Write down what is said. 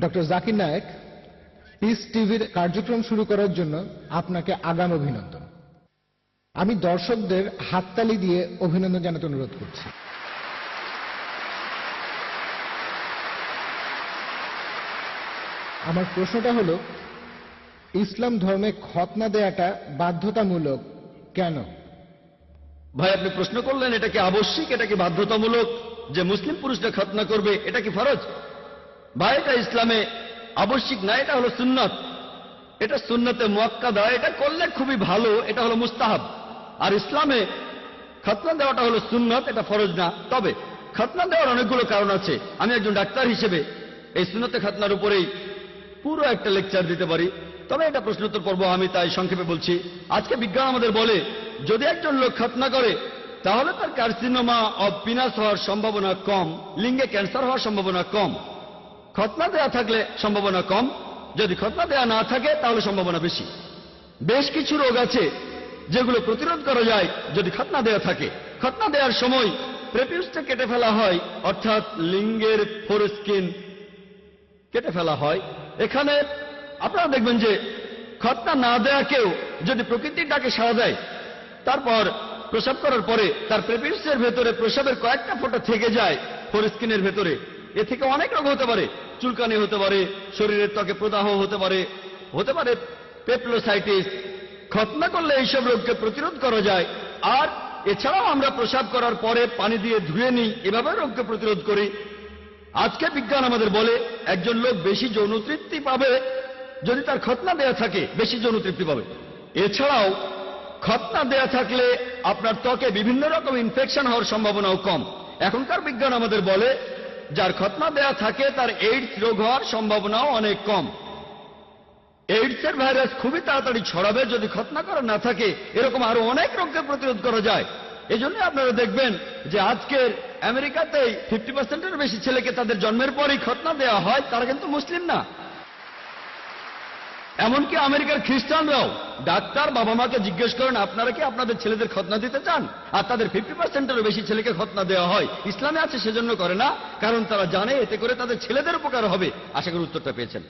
Doctor Zakir Naik piece টিভির কার্যক্রম শুরু করার জন্য আপনাকে আগাম অভিনন্দন। আমি দর্শকদের হাততালি দিয়ে অভিনন্দন জানাতে অনুরোধ করছি। আমার প্রশ্নটা হলো, ইসলাম ধর্মে খতনা দেয়াটা বাধ্যতামূলক কেন? ভাই, আপনি প্রশ্ন করলেন, এটা কি আবশ্যিক? এটা কি বাধ্যতামূলক? যে মুসলিম পুরুষরা খতনা করবে, এটা কি ফরজ? এটা ইসলামে আবশ্যিক না, এটা হলো সুন্নত। এটা সুন্নতে মোয়াক্কাদা, এটা করলে খুবই ভালো, এটা হলো মুস্তাহাব। আর ইসলামে খতনা দেওয়াটা হলো সুন্নত, এটা ফরজ না। তবে খতনা দেওয়ার অনেকগুলো কারণ আছে। আমি একজন ডাক্তার হিসেবে এই সুন্নতে খতনার উপরেই পুরো একটা লেকচার দিতে পারি। তবে এটা প্রশ্নোত্তর পর্ব, আমি তাই সংক্ষেপে বলছি। আজকে বিজ্ঞান আমাদের বলে, যদি একজন লোক খতনা করে, তাহলে তার কার্সিনোমা অব পিনাস হওয়ার সম্ভাবনা কম, লিঙ্গে ক্যান্সার হওয়ার সম্ভাবনা কম। খতনা দেয়া থাকলে সম্ভাবনা কম। যদি খতনা দেয়া না থাকে, তাহলে সম্ভাবনা বেশি। বেশ কিছু রোগ আছে যেগুলো প্রতিরোধ করা যায় যদি খতনা দেয়া থাকে। খতনা দেওয়ার সময় প্রেপিউসটা কেটে ফেলা হয়, অর্থাৎ লিঙ্গের ফোরস্কিন কেটে ফেলা হয়। এখানে আপনারা দেখবেন যে খতনা না দেয়া কেউ যদি প্রকৃতির ডাকে সাড়া দেয়, তারপর প্রসাব করার পরে তার প্রেপিউসের ভেতরে প্রসাবের কয়েকটা ফোঁটা থেকে যায় ফোরস্কিনের ভেতরে। এ থেকে অনেক রোগ হতে পারে। চুলকানি হতে পারে, শরীরের ত্বকে প্রদাহ হতে পারে হতে পারে পেপলোসাইটিস। খতনা করলে এইসব রোগকে প্রতিরোধ করা যায়। আর এছাড়াও আমরা প্রসাব করার পরে পানি দিয়ে ধুয়ে নিই, এভাবে রোগকে প্রতিরোধ করি। আজকে বিজ্ঞান আমাদের বলে, একজন লোক বেশি যৌন তৃপ্তি পাবে যদি তার খতনা দেয়া থাকে, বেশি যৌন তৃপ্তি পাবে। এছাড়াও খতনা দেয়া থাকলে আপনার ত্বকে বিভিন্ন রকম ইনফেকশন হওয়ার সম্ভাবনাও কম। এখনকার বিজ্ঞান আমাদের বলে যার খতনা দেয়া থাকে, তার এইডস রোগ হওয়ার সম্ভাবনাও অনেক কম। এইডসের ভাইরাস খুবই তাড়াতাড়ি ছড়াবে, যদি খতনা করা না থাকে, এরকম আরও অনেক রোগকে প্রতিরোধ করা যায়। এই জন্য আপনারা দেখবেন যে আজকের আমেরিকাতেই ফিফটি পার্সেন্টের বেশি ছেলেকে তাদের জন্মের পরই খতনা দেওয়া হয়, তারা কিন্তু মুসলিম না। এমনকি আমেরিকার খ্রিস্টানরাও ডাক্তার বাবা মাকে জিজ্ঞেস করেন, আপনারা কি আপনাদের ছেলেদের খতনা দিতে চান? আর তাদের ফিফটি পার্সেন্টেরও বেশি ছেলেকে খতনা দেওয়া হয়। ইসলামে আছে সেজন্য করে না, কারণ তারা জানে এতে করে তাদের ছেলেদের উপকার হবে। আশা করি উত্তরটা পেয়েছেন।